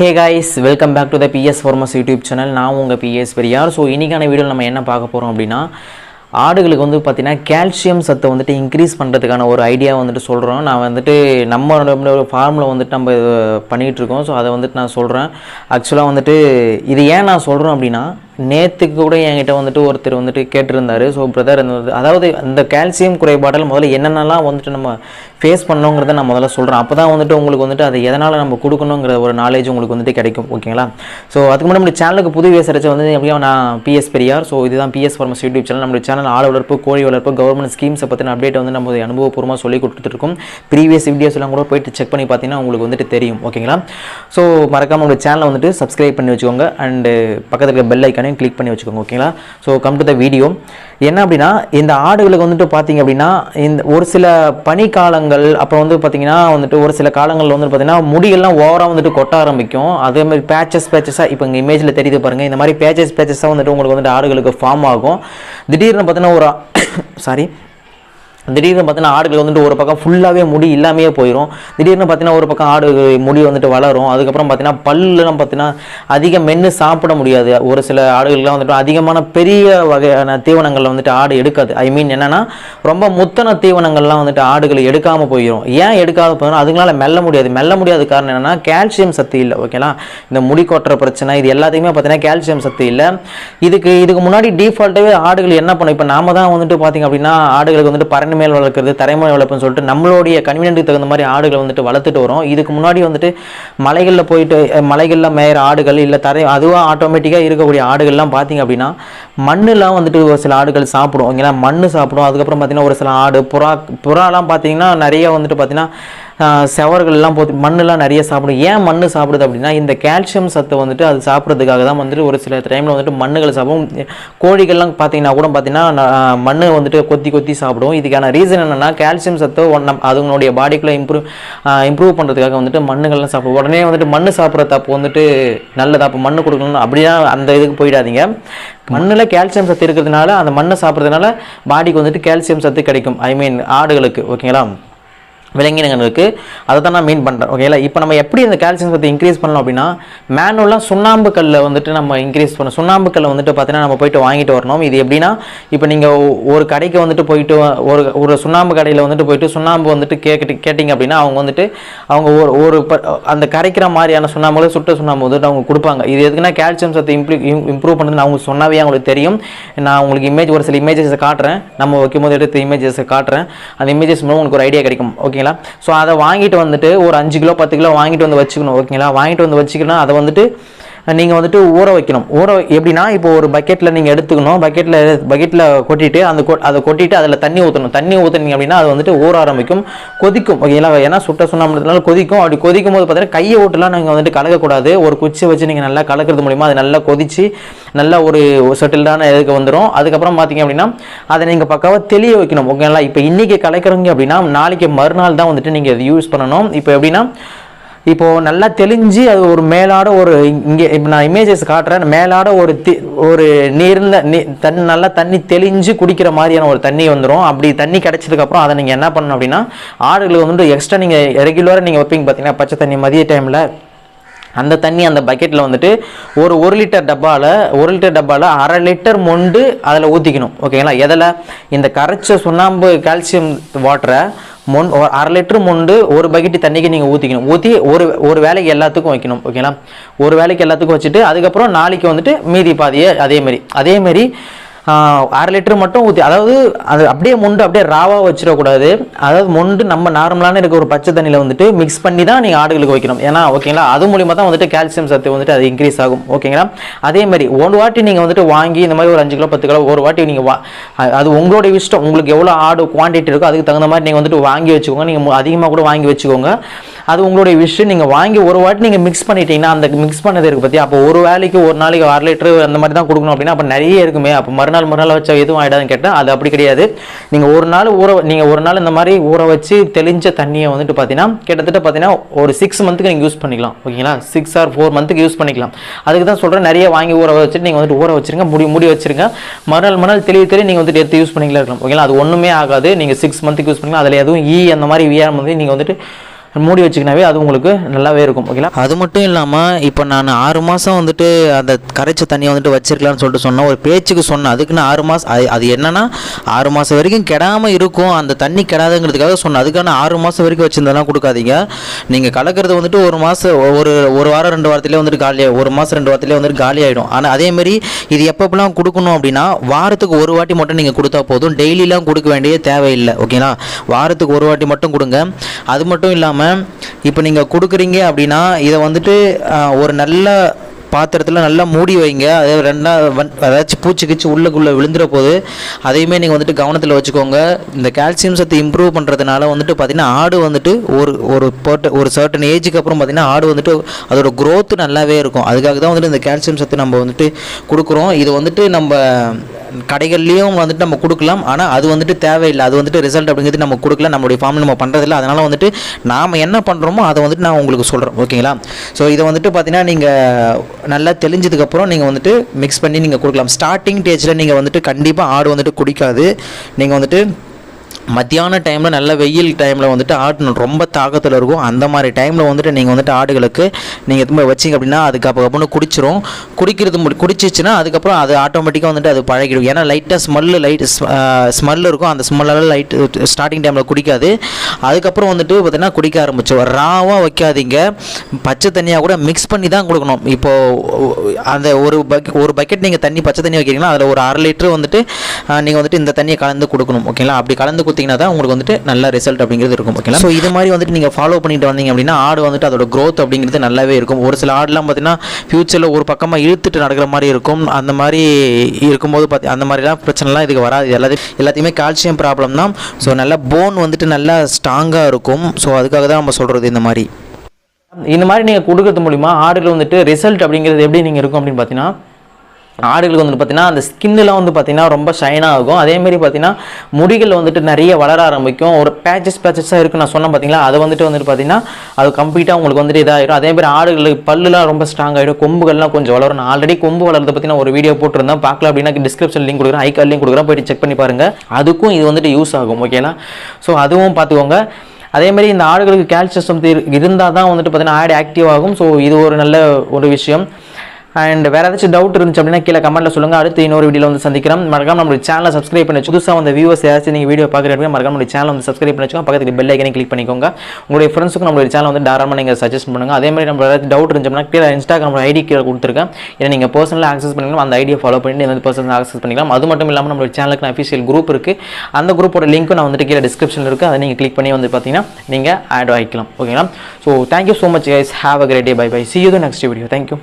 Hey guys welcome back to the PS farmers YouTube channel நான் உங்கள் PS Periyar so இன்றைக்கான வீடியோவில் நம்ம என்ன பார்க்க போகிறோம் அப்படின்னா ஆடுகளுக்கு வந்து பார்த்திங்கன்னா கால்சியம் சத்தை வந்துட்டு இன்க்ரீஸ் பண்ணுறதுக்கான ஒரு ஐடியா வந்துட்டு சொல்கிறோம் நான் வந்துட்டு நம்ம ஃபார்மில் வந்துட்டு நம்ம இது பண்ணிகிட்டு இருக்கோம். ஸோ அதை வந்துட்டு நான் சொல்கிறேன் ஆக்சுவலாக வந்துட்டு இது ஏன் நான் சொல்கிறோம் அப்படின்னா நேற்றுக்கு கூட என்கிட்ட வந்துட்டு ஒருத்தர் வந்துட்டு கேட்டிருந்தாரு. ஸோ பிரதர் அதாவது இந்த கால்சியம் குறைபாடால் முதல்ல என்னென்னலாம் வந்துட்டு நம்ம ஃபேஸ் பண்ணோங்கிறத நான் முதல்ல சொல்கிறேன் அப்போ தான் வந்துட்டு உங்களுக்கு வந்துட்டு அது எதனால் நம்ம கொடுக்கணுங்கிற ஒரு நாலேஜ் உங்களுக்கு வந்துட்டு கிடைக்கும். ஓகேங்களா ஸோ அதுக்கு முன்னாடி நம்ம சேனலுக்கு புது விவசாயிச்ச வந்து எப்படியும் நான் பிஎஸ் பெரியார். ஸோ இதுதான் பிஎஸ் ஃபார்மஸ் யூடியூப் சேனல் நம்ம சேனல் ஆள் வளர்ப்பு கோழி வளர்ப்பு கவர்மெண்ட் ஸ்கீம்ஸை பற்றின அப்டேட் வந்து நம்ம அனுபவபூர்வமாக சொல்லி கொடுத்துருக்கோம் ப்ரீவியஸ் வீடியோஸ் எல்லாம் கூட போயிட்டு செக் பண்ணி பார்த்தீங்கன்னா உங்களுக்கு வந்துட்டு தெரியும். ஓகேங்களா ஸோ மறக்காமல் உங்கள் சேனலை வந்துட்டு சப்ஸ்கிரைப் பண்ணி வச்சுக்கோங்க. அண்டு பக்கத்தில் இருக்க பெல் ஐக்கானையும் கிளிக் பண்ணி வச்சுக்கோங்க ஓகேங்களா so come to the video என்ன அப்படின்னா இந்த ஆடுகளுக்கு வந்துட்டு பார்த்தீங்க அப்படின்னா இந்த ஒரு சில பனிக்காலங்கள் அப்புறம் வந்து பார்த்தீங்கன்னா வந்துட்டு ஒரு சில காலங்களில் வந்துட்டு பார்த்தீங்கன்னா முடியெல்லாம் ஓவராக வந்துட்டு கொட்ட ஆரம்பிக்கும். அதே மாதிரி பேச்சஸ் பேச்சஸாக இப்போ இங்கே இமேஜில் தெரியுது பாருங்கள் இந்த மாதிரி பேச்சஸ் பேச்சஸாக வந்துட்டு உங்களுக்கு வந்துட்டு ஆடுகளுக்கு ஃபார்ம் ஆகும். திடீர்னு பார்த்தீங்கன்னா ஒரு சாரி திடீர்னு பார்த்தீங்கன்னா ஆடுகள் வந்துட்டு ஒரு பக்கம் ஃபுல்லாகவே முடி இல்லாமையே போயிடும் திடீர்னு பார்த்தீங்கன்னா ஒரு பக்கம் ஆடு முடி வந்துட்டு வளரும். அதுக்கப்புறம் பார்த்தீங்கன்னா பல்லுலாம் பார்த்தீங்கன்னா அதிக மென்று சாப்பிட முடியாது. ஒரு சில ஆடுகள்லாம் வந்துட்டு அதிகமான பெரிய வகையான தீவனங்களில் வந்துட்டு ஆடு எடுக்காது. ஐ மீன் என்னென்னா ரொம்ப முத்தன தீவனங்கள்லாம் வந்துட்டு ஆடுகள் எடுக்காமல் போயிடும் ஏன் எடுக்காத போயிடும் அதுங்களால மெல்ல முடியாது. மெல்ல முடியாத காரணம் என்னென்னா கால்சியம் சத்து இல்லை. ஓகேங்களா இந்த முடி கொட்டுற பிரச்சனை இது எல்லாத்தையுமே பார்த்தீங்கன்னா கால்சியம் சத்து இல்லை. இதுக்கு இதுக்கு முன்னாடி டிஃபால்ட்டாகவே ஆடுகள் என்ன பண்ணும்? இப்போ நாம தான் வந்துட்டு பார்த்தீங்க அப்படின்னா ஆடுகளுக்கு வந்துட்டு பரணி மேல் வளர்க்குறது தரைமலை வளர்ப்புன்னு சொல்லிட்டு நம்மளுடைய கன்வீனியன்ட்டுக்கு தகுந்த மாதிரி ஆடுகளை வந்துட்டு வளர்த்துட்டு வரோம். இதுக்கு முன்னாடி வந்துட்டு மலைகளில் போயிட்டு மலைகளில் மேயிற ஆடுகள் இல்லை தரை அதுவாக ஆட்டோமேட்டிக்காக இருக்கக்கூடிய ஆடுகள்லாம் பார்த்தீங்க அப்படின்னா மண்ணுலாம் வந்துட்டு ஒரு சில ஆடுகள் சாப்பிடும். ஓகேங்களா மண் சாப்பிடும். அதுக்கப்புறம் பார்த்தீங்கன்னா ஒரு சில ஆடு புறா புறாலாம் பார்த்தீங்கன்னா நிறைய வந்துட்டு பார்த்தீங்கன்னா செவர்கள்லாம் போட்டு மண்ணுலாம் நிறைய சாப்பிடும். ஏன் மண் சாப்பிடுது அப்படின்னா இந்த கால்சியம் சத்தை வந்துட்டு அது சாப்பிட்றதுக்காக தான் வந்துட்டு ஒரு சில டைமில் வந்துட்டு மண்ணுகள் சாப்பிடும். கோழிகள்லாம் பார்த்தீங்கன்னா கூட பார்த்தீங்கன்னா மண் மண்ணை வந்துட்டு கொத்தி கொத்தி சாப்பிடும். இதுக்கான ரீசன் என்னென்னா கால்சியம் சத்து ஒன் அதுங்களுடைய பாடிக்குள்ளே இம்ப்ரூவ் இம்ப்ரூவ் பண்ணுறதுக்காக வந்துட்டு மண்ணுகள்லாம் சாப்பிடும். உடனே வந்துட்டு மண் சாப்பிட்ற தப்பு வந்துட்டு நல்லதா? அப்போ மண்ணு கொடுக்கணும் அப்படின்னா அந்த இதுக்கு போயிடாதீங்க. மண்ணில் கால்சியம் சத்து இருக்கிறதுனால அந்த மண்ணை சாப்பிட்றதுனால பாடிக்கு வந்துட்டு கால்சியம் சத்து கிடைக்கும். ஐ மீன் ஆடுகளுக்கு ஓகேங்களா விலங்கினங்களுக்கு அதை தான் நான் மீன் பண்ணுறேன் ஓகேங்களா இப்போ நம்ம எப்படி இந்த கால்சியம் சத்து இன்க்ரீஸ் பண்ணலாம் அப்படின்னா மேனுவலாக சுண்ணாம்பு கல்லை வந்துட்டு நம்ம இன்க்ரீஸ் பண்ணணும் சுண்ணாம்பு கல்லை வந்துட்டு பார்த்தீங்கன்னா நம்ம போயிட்டு வாங்கிட்டு வரணும். இது எப்படின்னா இப்போ நீங்கள் ஒரு கடைக்கு வந்துட்டு போயிட்டு ஒரு ஒரு சுண்ணாம்பு கடையில் வந்துட்டு போயிட்டு சுண்ணாம்பு வந்துட்டு கேட்டு கேட்டிங்க அப்படின்னா அவங்க வந்துட்டு அவங்க ஒரு ஒரு ப- அந்த கரைக்கிற மாதிரியான சுண்ணாம்புகளை சுட்ட சுண்ணாம்பு வந்துட்டு அவங்க கொடுப்பாங்க. இது எதுக்குன்னா கால்சியம் சத்து இம்ப்ரூவ் இம்ப்ரூவ் பண்ணுறதுன்னு அவங்க சொன்னாவே அவங்களுக்கு தெரியும். நான் உங்களுக்கு இமேஜ் ஒரு சில இமேஜஸை காட்டுறேன். நம்ம வைக்கும்போது எடுத்து இமேஜஸை காட்டுறேன். அந்த இமேஜஸ் மூலம் உங்களுக்கு ஒரு ஐடியா கிடைக்கும். ஓகே ஓகேங்களா? ஸோ அதை வாங்கிட்டு வந்துட்டு ஒரு அஞ்சு கிலோ பத்து கிலோ வாங்கிட்டு வந்து வச்சுக்கணும் ஓகேங்களா? வாங்கிட்டு வந்து வச்சுக்கணும் அதை வந்துட்டு நீங்கள் வந்துட்டு ஊற வைக்கணும். ஊற எப்படின்னா இப்போ ஒரு பக்கெட்டில் நீங்கள் எடுத்துக்கணும். பக்கெட்டில் பக்கெட்டில் கொட்டிட்டு அந்த கொ அதை கொட்டிட்டு அதில் தண்ணி ஊற்றணும் தண்ணி ஊற்றுனீங்க அப்படின்னா அது வந்துட்டு ஊற ஆரம்பிக்கும். கொதிக்கும். ஓகேங்களா? ஏன்னா சுட்ட சுண்ணாம்புனால கொதிக்கும். அப்படி கொதிக்கும் போது பார்த்தீங்கன்னா கையை ஓட்டுலாம் நீங்கள் வந்துட்டு கலக்கக்கூடாது. ஒரு குச்சி வச்சு நீங்கள் நல்லா கலக்கிறது மூலிமா அது நல்லா கொதிச்சு நல்லா ஒரு செட்டில்டான இதுக்கு வந்துடும் அதுக்கப்புறம் பார்த்தீங்க அப்படின்னா அதை நீங்கள் பக்காவாக தெளிய வைக்கணும். ஓகேங்களா? இப்போ இன்றைக்கி கலக்கிறீங்க அப்படின்னா நாளைக்கு மறுநாள் தான் வந்துட்டு நீங்கள் அதை யூஸ் பண்ணணும். இப்போ எப்படின்னா இப்போது நல்லா தெளிஞ்சு அது ஒரு மேலாட ஒரு இங்கே இப்போ நான் இமேஜஸ் காட்டுறேன். மேலாட ஒரு தி ஒரு நீர்ல நீ தண்ணி நல்லா தண்ணி தெளிஞ்சு குடிக்கிற மாதிரியான ஒரு தண்ணி வந்துடும் அப்படி தண்ணி கிடைச்சதுக்கப்புறம் அதை நீங்கள் என்ன பண்ணணும் அப்படின்னா ஆடுகளுக்கு வந்துட்டு எக்ஸ்ட்ரா நீங்கள் ரெகுலராக நீங்கள் வைப்பீங்க பார்த்தீங்கன்னா பச்சை தண்ணி மதிய டைமில் அந்த தண்ணி அந்த பக்கெட்டில் வந்துட்டு ஒரு ஒரு லிட்டர் டப்பாவில் ஒரு லிட்டர் டப்பாவில் அரை லிட்டர் மொண்டு அதில் ஊற்றிக்கணும் ஓகேங்களா எதில்? இந்த கரைச்ச சுண்ணாம்பு கால்சியம் வாட்டரை மொன் ஒரு அரை லிட்டர் மொண்டு ஒரு பக்கெட்டு தண்ணிக்கு நீங்கள் ஊற்றிக்கணும் ஊற்றி ஒரு ஒரு வேலைக்கு எல்லாத்துக்கும் வைக்கணும். ஓகேங்களா ஒரு வேலைக்கு எல்லாத்துக்கும் வச்சுட்டு அதுக்கப்புறம் நாளைக்கு வந்துட்டு மீதி பாதியை அதேமாரி அதேமாரி அரை லிட்டர் மட்டும் ஊற்றி அதாவது அது அப்படியே மொண்டு அப்படியே ராவாக வச்சிடக்கூடாது. அதாவது மொண்டு நம்ம நார்மலான இருக்க ஒரு பச்சை தண்ணியில் வந்துட்டு மிக்ஸ் பண்ணி தான் நீங்கள் ஆடுகளுக்கு வைக்கணும். ஏன்னா ஓகேங்களா அது மூலியமாக தான் வந்துட்டு கால்சியம் சத்து வந்துட்டு அது இன்க்ரீஸ் ஆகும். ஓகேங்களா அதே மாதிரி ஒரு வாட்டி நீங்கள் வந்துட்டு வாங்கி இந்த மாதிரி ஒரு அஞ்சு கிலோ பத்து கிலோ ஒரு வாட்டி நீங்கள் வா அது உங்களுடைய இஷ்டம். உங்களுக்கு எவ்வளோ ஆடு குவான்டிட்டி இருக்கோ அதுக்கு தகுந்த மாதிரி நீங்கள் வந்துட்டு வாங்கி வச்சுக்கோங்க. நீங்கள் அதிகமாக கூட வாங்கி வச்சுக்கோங்க. அது உங்களுடைய விஷயம் நீங்கள் வாங்கி ஒரு வாட்டி நீங்கள் மிக்ஸ் பண்ணிட்டீங்கன்னா அந்த மிக்ஸ் பண்ணது இருக்குது பற்றி அப்போ ஒரு வேலைக்கு ஒரு நாளைக்கு அரை லிட்டர் அந்த மாதிரி தான் கொடுக்கணும் அப்படின்னா அப்போ நிறைய இருக்குமே. அப்போ மறுநாள் மறுநாள் வச்சா எதுவும் ஆகிடாதுன்னு கேட்டால் அது அப்படி கிடையாது. நீங்கள் ஒரு நாள் ஊற நீங்கள் ஒரு நாள் இந்த மாதிரி ஊற வச்சு தெளிஞ்ச தண்ணியை வந்துட்டு பார்த்தீங்கன்னா கிட்டத்தட்ட பார்த்தீங்கன்னா ஒரு சிக்ஸ் மந்த்துக்கு நீங்கள் யூஸ் பண்ணிக்கலாம். ஓகேங்களா? சிக்ஸ் ஆர் ஃபோர் மந்த்துக்கு யூஸ் பண்ணிக்கலாம். அதுக்கு தான் சொல்கிறேன் நிறைய வாங்கி ஊற வச்சுட்டு நீங்கள் வந்துட்டு ஊற வச்சிருங்க முடி முடி வச்சுருங்க. மறுநாள் மறுநாள் தெளிவு தெளிவு நீங்கள் வந்துட்டு எடுத்து யூஸ் பண்ணிக்கலாம் இருக்கலாம். ஓகேங்களா? அது ஒன்றுமே ஆகாது. நீங்கள் சிக்ஸ் மந்த்துக்கு யூஸ் பண்ணிக்கலாம். அதில் எதுவும் ஈ அந்த மாதிரி விஆர் வந்து நீங்கள் வந்துட்டு மூடி வச்சுக்கினாவே அது உங்களுக்கு நல்லாவே இருக்கும் ஓகேங்களா அது மட்டும் இல்லாமல் இப்போ நான் ஆறு மாதம் வந்துட்டு அந்த கரைச்ச தண்ணியை வந்துட்டு வச்சிருக்கலாம்னு சொல்லிட்டு சொன்னேன். ஒரு பேச்சுக்கு சொன்னேன். அதுக்கு நான் ஆறு மாதம் அது அது என்னன்னா ஆறு மாதம் வரைக்கும் கெடாமல் இருக்கும். அந்த தண்ணி கெடாதுங்கிறதுக்காக சொன்னேன். அதுக்கான ஆறு மாதம் வரைக்கும் வச்சிருந்தெல்லாம் கொடுக்காதீங்க. நீங்கள் கலக்கிறது வந்துட்டு ஒரு மாதம் ஒரு ஒரு வாரம் ரெண்டு வாரத்திலே வந்துட்டு காலியாக ஒரு மாதம் ரெண்டு வாரத்திலே வந்துட்டு காலி ஆகிடும் ஆனால் அதேமாரி இது எப்பப்பெல்லாம் கொடுக்கணும் அப்படின்னா வாரத்துக்கு ஒரு வாட்டி மட்டும் நீங்கள் கொடுத்தா போதும். டெய்லிலாம் கொடுக்க வேண்டிய தேவையில்லை ஓகேங்களா வாரத்துக்கு ஒரு வாட்டி மட்டும் கொடுங்க. அது மட்டும் இல்லாமல் இப்போ நீங்கள் கொடுக்குறீங்க அப்படின்னா இதை வந்துட்டு ஒரு நல்ல பாத்திரத்தில் நல்லா மூடி வைங்க. அதே ரெண்டா வன் ஏதாச்சும் பூச்சி கிச்சு உள்ளுக்குள்ளே விழுந்துற போது அதையுமே நீங்கள் வந்துட்டு கவனத்தில் வச்சுக்கோங்க. இந்த கால்சியம் சத்து இம்ப்ரூவ் பண்ணுறதுனால வந்துட்டு பார்த்தீங்கன்னா ஆடு வந்துட்டு ஒரு ஒரு பர்ட் ஒரு சர்டன் ஏஜுக்கு அப்புறம் பார்த்திங்கன்னா ஆடு வந்துட்டு அதோட க்ரோத்து நல்லாவே இருக்கும். அதுக்காக தான் வந்துட்டு இந்த கால்சியம் சத்து நம்ம வந்துட்டு கொடுக்குறோம். இது வந்துட்டு நம்ம கடைகள்லேயும் வந்துட்டு நம்ம கொடுக்கலாம். ஆனால் அது வந்துட்டு தேவையில்லை. அது வந்துட்டு ரிசல்ட் அப்படிங்கிறது நம்ம கொடுக்கல. நம்மளுடைய ஃபார்மில் நம்ம பண்ணுறதில்ல அதனால் வந்துட்டு நாம் என்ன பண்ணுறோமோ அதை வந்துட்டு நான் உங்களுக்கு சொல்கிறேன் ஓகேங்களா? ஸோ இதை வந்துட்டு பார்த்தீங்கன்னா நீங்கள் நல்லா தெளிஞ்சதுக்கப்புறம் நீங்கள் வந்துட்டு மிக்ஸ் பண்ணி நீங்கள் கொடுக்கலாம். ஸ்டார்டிங் ஸ்டேஜில் நீங்கள் வந்துட்டு கண்டிப்பாக ஆடு வந்துட்டு குடிக்காது. நீங்கள் வந்துட்டு மத்தியான டைமில் நல்ல வெயில் டைமில் வந்துட்டு ஆடு ரொம்ப தாக்கத்தில் இருக்கும். அந்த மாதிரி டைமில் வந்துட்டு நீங்கள் வந்துட்டு ஆடுகளுக்கு நீங்கள் திரும்ப வச்சிங்க அப்படின்னா அதுக்கு அப்போ அப்போ குடிச்சிரும். குடிக்கிறது குடிச்சிச்சுன்னா அதுக்கப்புறம் அது ஆட்டோமேட்டிக்காக வந்துட்டு அது பழகிடும். ஏன்னா லைட்டாக ஸ்மெல்லு லைட் ஸ்மெல் இருக்கும். அந்த ஸ்மெல்லால் லைட் ஸ்டார்டிங் டைமில் குடிக்காது. அதுக்கப்புறம் வந்துட்டு பார்த்திங்கன்னா குடிக்க ஆரம்பிச்சோம் ராவாக வைக்காதீங்க. பச்சை தண்ணியாக கூட மிக்ஸ் பண்ணி தான் கொடுக்கணும். இப்போது அந்த ஒரு பக் ஒரு பக்கெட் நீங்கள் தண்ணி பச்சை தண்ணி வைக்கிறீங்கன்னா அதில் ஒரு அரை லிட்டர் வந்துட்டு நீங்கள் வந்துட்டு இந்த தண்ணியை கலந்து கொடுக்கணும். ஓகேங்களா? அப்படி கலந்து கொடுத்தீங்கன்னா தான் உங்களுக்கு வந்துட்டு நல்ல ரிசல்ட் அப்படிங்கிறது இருக்கும் ஓகேங்களா ஸோ இது மாதிரி வந்துட்டு நீங்கள் ஃபாலோ பண்ணிட்டு வந்தீங்க அப்படின்னா ஆடு வந்துட்டு அதோட growth அப்படிங்கிறது நல்லாவே இருக்கும். ஒரு சில ஆடுலாம் பார்த்தீங்கன்னா ஃப்யூச்சரில் ஒரு பக்கமாக இழுத்துட்டு நடக்கிற மாதிரி இருக்கும். அந்த மாதிரி இருக்கும்போது பார்த்தி அந்த மாதிரிலாம் பிரச்சனைலாம் இதுக்கு வராது. எல்லாத்தையும் எல்லாத்தையுமே கால்சியம் ப்ராப்ளம் தான். ஸோ நல்லா போன் வந்துட்டு நல்லா ஸ்ட்ராங்காக இருக்கும். ஸோ அதுக்காக தான் நம்ம சொல்கிறது இந்த மாதிரி. இந்த மாதிரி நீங்கள் கொடுக்கறது மூலிமா ஆடுகள் வந்துட்டு ரிசல்ட் அப்படிங்கிறது எப்படி நீங்கள் இருக்கும் அப்படின்னு பார்த்தீங்கன்னா ஆடுகளுக்கு வந்துட்டு பார்த்தீங்கன்னா அந்த ஸ்கின்னுலாம் வந்து பார்த்தீங்கன்னா ரொம்ப ஷைனாக ஆகும் அதேமாரி பார்த்தீங்கன்னா முடிகள் வந்துட்டு நிறைய வளர ஆரம்பிக்கும். ஒரு பேச்சஸ் பேச்சஸாக இருக்குது நான் சொன்னேன் பார்த்தீங்களா அது வந்துட்டு வந்துட்டு பார்த்தீங்கன்னா அது கம்ப்ளீட்டாக உங்களுக்கு வந்துட்டு இதாகிடும் அதேமாதிரி ஆடுகளுக்கு பல்லுலாம் ரொம்ப ஸ்ட்ராங் ஆகிடும் கொம்புகள்லாம் கொஞ்சம் வளரும் நான் ஆல்ரெடி கொம்பு வளர்த்து பார்த்தீங்கன்னா ஒரு வீடியோ போட்டிருந்தேன். பார்க்கல அப்படின்னா டிஸ்கிரிப்ஷன் லிங்க் கொடுக்குறேன். ஐ லிங்க் கொடுக்குறேன். போயிட்டு செக் பண்ணி பாருங்கள் அதுக்கும் இது வந்துட்டு யூஸ் ஆகும் ஓகேங்களா ஸோ அதுவும் பார்த்துக்கோங்க. அதே மாதிரி இந்த ஆடுகளுக்கு கால்சியம் இருந்தால் தான் வந்துட்டு பார்த்தீங்கன்னா ஆடு ஆக்டிவ் ஆகும். ஸோ இது ஒரு நல்ல ஒரு விஷயம். அண்ட் வேறு ஏதாச்சும் டவுட் இருந்துச்சு அப்படின்னா கீழே கமெண்ட்டில் சொல்லுங்கள் அடுத்து இன்னொரு வீடியோவில் வந்து சந்திக்கிறோம். மறக்காம நம்மளுடைய சேனலை சப்ஸ்கிரைப் பண்ணி புதுசாக வந்த வியூவர்ஸ் ஏதாச்சும் நீங்கள் வீடியோ பார்க்குறீங்க மறக்காம நம்மளுடைய சேனல் வந்து சப்ஸ்கிரைப் பண்ணி வச்சுக்கோங்க பக்கத்துக்கு பெல் ஐக்கனே கிளிக் பண்ணிக்கோங்க. உங்களுடைய ஃப்ரெண்ட்ஸுக்கும் நம்மளுடைய சேனல் வந்து தாராளமாக நீங்கள் சஜஸ்ட் பண்ணுங்கள் அதே மாதிரி நம்ம ஏதாவது டவுட் இருந்துச்சுன்னா கீழே இன்ஸ்டாகிராம் ஐடி கீழே கொடுத்துருக்கேன். ஏன்னா நீங்கள் பர்சனலாக ஆக்சஸ் பண்ணிக்கலாம் அந்த ஐடியை ஃபாலோ பண்ணிட்டு எந்த பர்சனல் ஆக்சஸ் பண்ணிக்கலாம். அது மட்டும் இல்லாமல் நம்மளுடைய சேனலுக்கு அஃபிஷியல் குரூப் இருக்குது அந்த குரூப்போட லிங்க்கும் நான் வந்துட்டு கீழே டிஸ்கிரிப்ஷனில் இருக்குது அதை நீங்கள் கிளிக் பண்ணி வந்து பார்த்தீங்கன்னா நீங்கள் ஆட் ஆகிக்கலாம் ஓகேங்களா so thank you so much guys have a great day bye bye see you the next video thank you